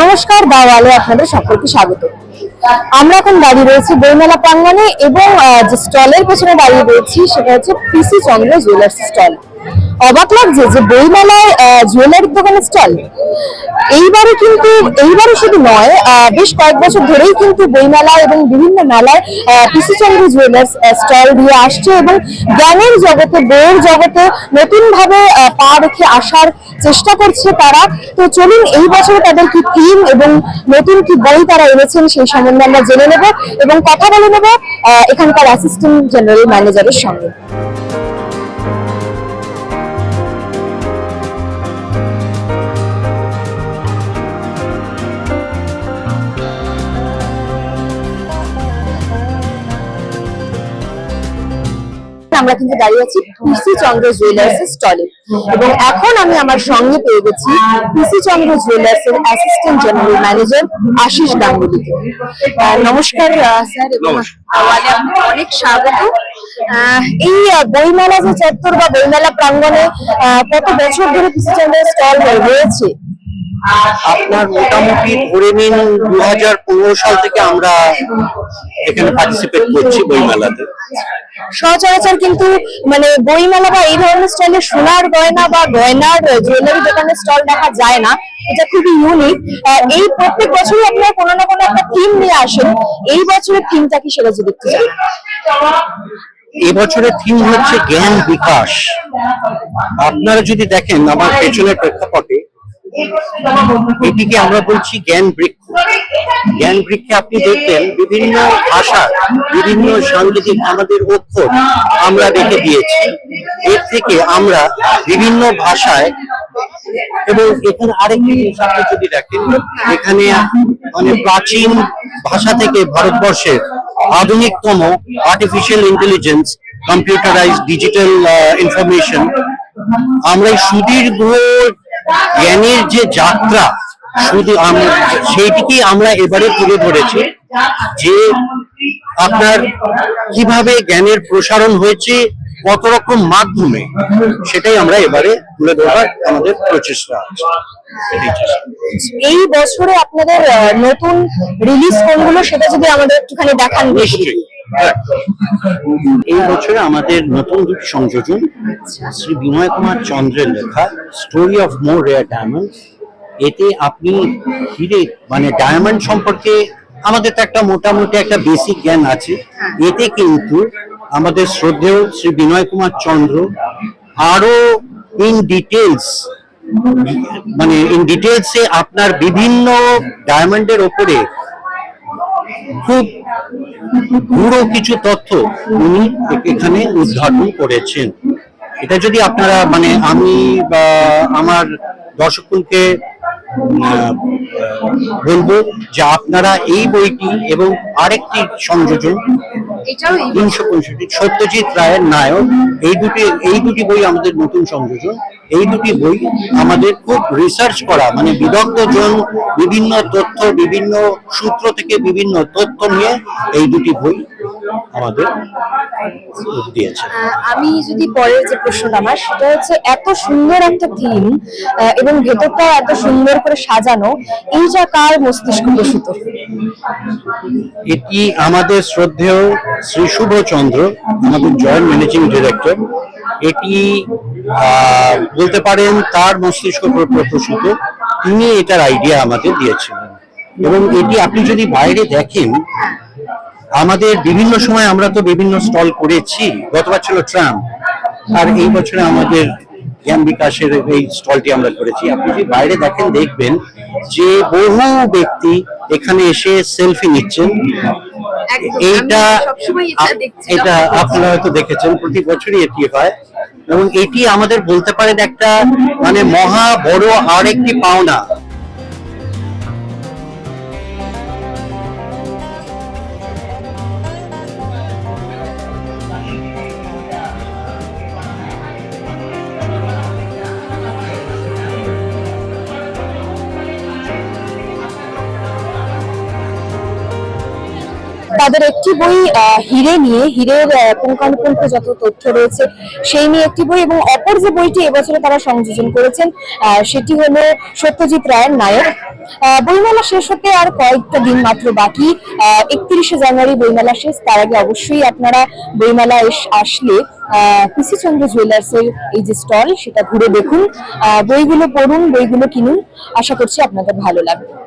নমস্কার দাওয়ালে আপনাদের সকলকে স্বাগত। আমরা এখন দাঁড়িয়ে রয়েছি বইমেলা প্রাঙ্গনে এবং যে স্টলের পেছনে দাঁড়িয়ে রয়েছি সেটা হচ্ছে পিসি চন্দ্র জুয়েলার্স স্টল। অবাক লাগছে যে বইমেলায় জুয়েলারির দোকানের স্টল। এইবারে কিন্তু, এইবারে শুধু নয় বেশ কয়েক বছর ধরেই কিন্তু বইমেলা এবং বিভিন্ন মেলায় পিসি চন্দ্র জুয়েলার্স স্টল দিয়ে আসছে এবং জ্ঞানের জগতে, বইয়ের জগতে নতুন ভাবে পা রেখে আসার চেষ্টা করছে তারা। তো চলুন, এই বছর তাদের কি থিম এবং নতুন কি বই তারা এনেছেন সেই সম্বন্ধে আমরা জেনে নেব এবং কথা বলে নেব এখানকার অ্যাসিস্ট্যান্ট জেনারেল ম্যানেজারের সঙ্গে। আমরা কিন্তু দাঁড়িয়ে আছি পিসি চন্দ্র জুয়েলার্স এর স্টলে এবং এখন আমি আমার সঙ্গে পেয়ে গেছি পিসি চন্দ্র জুয়েলার্স এর অ্যাসিস্ট্যান্ট জেনারেল ম্যানেজার আশিস গাঙ্গুলিকে। আহ, নমস্কার স্যার এবং অনেক স্বাগত। এই বইমেলা যে চত্বর বা বইমেলা প্রাঙ্গণে আহ, কত বছর ধরে পিসি চন্দ্রের স্টল রয়েছে? আপনার মোটামুটি ধরে নিন দু হাজার পনেরো সাল থেকে আমরা এখানে পার্টিসিপেট করছি বইমেলাতে। সচরাচর কিন্তু মানে বইমেলা বা এই ধরনের স্টলে সোনার গয়না বা গয়নার জুয়েলারি দোকানের স্টল দেখা যায় না। এটা খুবই ইউনিক এই প্রত্যেক বছরই আপনারা কোনো না কোনো একটা থিম নিয়ে আসেন। এই বছরের থিমটা কি সেটা যদি একটু। এবছরের থিম হচ্ছে জ্ঞান বিকাশ। আপনারা যদি দেখেন আমার পেছনের প্রেক্ষাপটে এটিকে আমরা বলছি জ্ঞান বৃক্ষ। জ্ঞান বৃক্ষে আপনি দেখবেন বিভিন্ন ভাষা, বিভিন্ন সাংকেতিক আমাদের অক্ষর আমরা রেখে দিয়েছি। এর থেকে আমরা বিভিন্ন ভাষায় এবং এখানে আরেকটি আপনি যদি দেখেন, এখানে মানে প্রাচীন ভাষা থেকে ভারতবর্ষের আধুনিকতম artificial intelligence computerise digital information আমরা সুদীর্ঘ জ্ঞানের যে যাত্রা শুধু আমরা সেইটিকেই আমরা এবারে তুলে ধরেছি যে আপনার কীভাবে জ্ঞানের প্রসারণ হয়েছে কত রকম মাধ্যমে সেটাই আমরা এবারে তুলে ধরার আমাদের প্রচেষ্টা আছে। এই বছরে আপনাদের নতুন রিলিজ কোনগুলো সেটা যদি আমাদের একটুখানি দেখান। নিশ্চয়ই। এই বছরে আমাদের নতুন দুটি সংযোজন শ্রী বিনয় কুমার চন্দ্রের লেখা story of more rare diamond এতে আপনি হিরে মানে ডায়মন্ড সম্পর্কে আমাদের তো একটা মোটামুটি একটা বেসিক জ্ঞান আছে। এতে কিন্তু আমাদের শ্রদ্ধেয় শ্রী বিনয় কুমার চন্দ্র আরও ইন ডিটেলস মানে ইন ডিটেলসে আপনার বিভিন্ন ডায়মন্ডের ওপরে খুব পুরো কিছু তথ্য উনি এখানে উদ্ঘাটন করেছেন। এটা যদি আপনারা মানে আমি বা আমার দর্শককে বলব যে আপনারা এই বইটি এবং আরেকটি সংযোজন তিনশো পঁয়ষট্টি সত্যজিৎ রায়ের নায়ক, এই দুটি এই দুটি বই আমাদের নতুন সংযোজন। এই দুটি বই আমাদের খুব রিসার্চ করা মানে বিদগ্ধজন বিভিন্ন তথ্য, বিভিন্ন সূত্র থেকে বিভিন্ন তথ্য নিয়ে এই দুটি বই আমাদের দিয়েছে। আমি যদি পরের যে প্রশ্নটা আমার সেটা হচ্ছে এত সুন্দর একটা থিম এবং ভেতরটা এত সুন্দর করে সাজানো এইটা কার মস্তিষ্ক প্রসূত এটি আমাদের শ্রদ্ধেয় শ্রী শুভচন্দ্র আমাদের জয়েন্ট ম্যানেজিং ডিরেক্টর এটি আহ, বলতে পারেন তার মস্তিষ্ক প্র- প্র- প্রসূত তিনি এটার আইডিয়া আমাদের দিয়েছিলেন। এবং এটি আপনি যদি বাইরে দেখেন আমাদের বিভিন্ন সময় আমরা তো বিভিন্ন স্টল করেছি। গতবার ছিল ট্রাম। আর এই বছরে আমাদের জ্ঞান বিকাশের এই স্টলটি আমরা করেছি। আপনি যদি বাইরে দেখেন দেখবেন যে বহু ব্যক্তি এখানে এসে সেলফি নিচ্ছেন। এইটা এটা আপনারা হয়তো দেখেছেন প্রতি বছরই এটি হয়। এবং এটি আমাদের বলতে পারেন একটা মানে মহা বড় আর একটি পাওনা। তাদের একটি বই হিরে নিয়ে, হিরের পুঙ্খানুপুঙ্খ যত তথ্য রয়েছে সেই নিয়ে একটি বই এবং অপর যে বইটি এবছরে তারা সংযোজন করেছেন সেটি হলো সত্যজিৎ রায়ের নায়ক। বইমেলা শেষ হতে আর কয়েকটা দিন মাত্র বাকি। একত্রিশে জানুয়ারি বইমেলা শেষ, তার আগে অবশ্যই আপনারা বইমেলা আসলে পিসি চন্দ্র জুয়েলার্সের এই যে স্টল, সেটা ঘুরে দেখুন। বইগুলো পড়ুন, বইগুলো কিনুন। আশা করছি আপনাদের ভালো লাগবে।